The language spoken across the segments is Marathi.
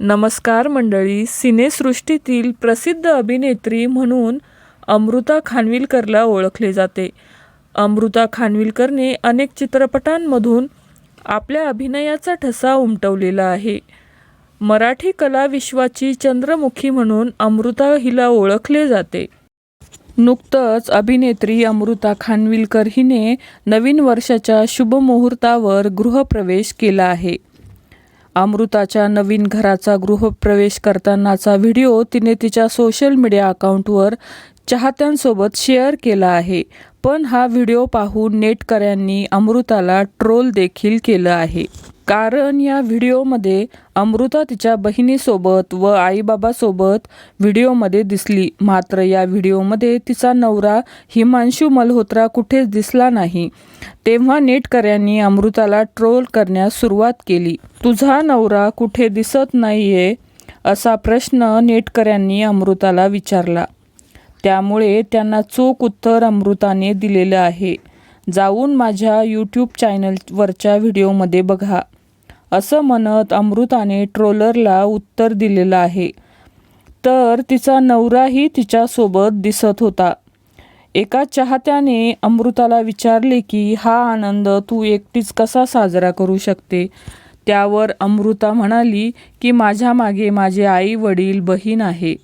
नमस्कार मंडळी सिनेसृष्टीतील प्रसिद्ध अभिनेत्री म्हणून अमृता खानविलकरला ओळखले जाते. अमृता खानविलकरने अनेक चित्रपटांमधून आपल्या अभिनयाचा ठसा उमटवलेला आहे. मराठी कलाविश्वाची चंद्रमुखी म्हणून अमृता हिला ओळखले जाते. नुकतंच अभिनेत्री अमृता खानविलकर हिने नवीन वर्षाच्या शुभमुहूर्तावर गृहप्रवेश केला आहे. अमृताच्या नवीन घराचा गृहप्रवेश करतानाचा व्हिडिओ तिने तिच्या सोशल मीडिया अकाउंटवर चाहत्यांसोबत शेअर केला आहे. पण हा व्हिडिओ पाहून नेटकऱ्यांनी अमृताला ट्रोल देखील केलं आहे. कारण या व्हिडिओमध्ये अमृता तिच्या बहिणीसोबत व आईबाबासोबत व्हिडिओमध्ये दिसली. मात्र या व्हिडिओमध्ये तिचा नवरा हिमांशू मल्होत्रा कुठेच दिसला नाही. तेव्हा नेटकऱ्यांनी अमृताला ट्रोल करण्यास सुरुवात केली. तुझा नवरा कुठे दिसत नाहीये? असा प्रश्न नेटकऱ्यांनी अमृताला विचारला. त्यामुळे त्यांना चोख उत्तर अमृताने दिलेलं आहे. जाऊन माझ्या यूट्यूब चॅनलवरच्या व्हिडिओमध्ये बघा. असं म्हणत अमृताने ट्रोलरला उत्तर दिलेलं आहे. तर तिचा नवराही तिच्यासोबत दिसत होता. एका चाहत्याने अमृताला विचारले की हा आनंद तू एकटीच कसा साजरा करू शकते? त्यावर अमृता म्हणाली की माझ्या मागे माझे आई वडील बहीण आहे.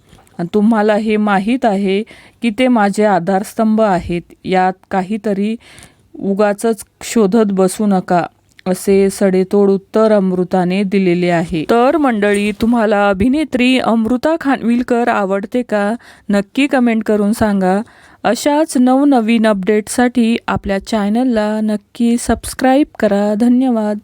तुम्हाला हे माहीत आहे की ते माझे आधारस्तंभ आहेत. यात काहीतरी उगाच शोधत बसू नका. असे सडेतोड उत्तर अमृताने दिलेले आहे. तर मंडळी तुम्हाला अभिनेत्री अमृता खानविलकर आवडते का? नक्की कमेंट करून सांगा. अशाच नवनवीन अपडेटसाठी आपल्या चॅनलला नक्की सबस्क्राईब करा. धन्यवाद.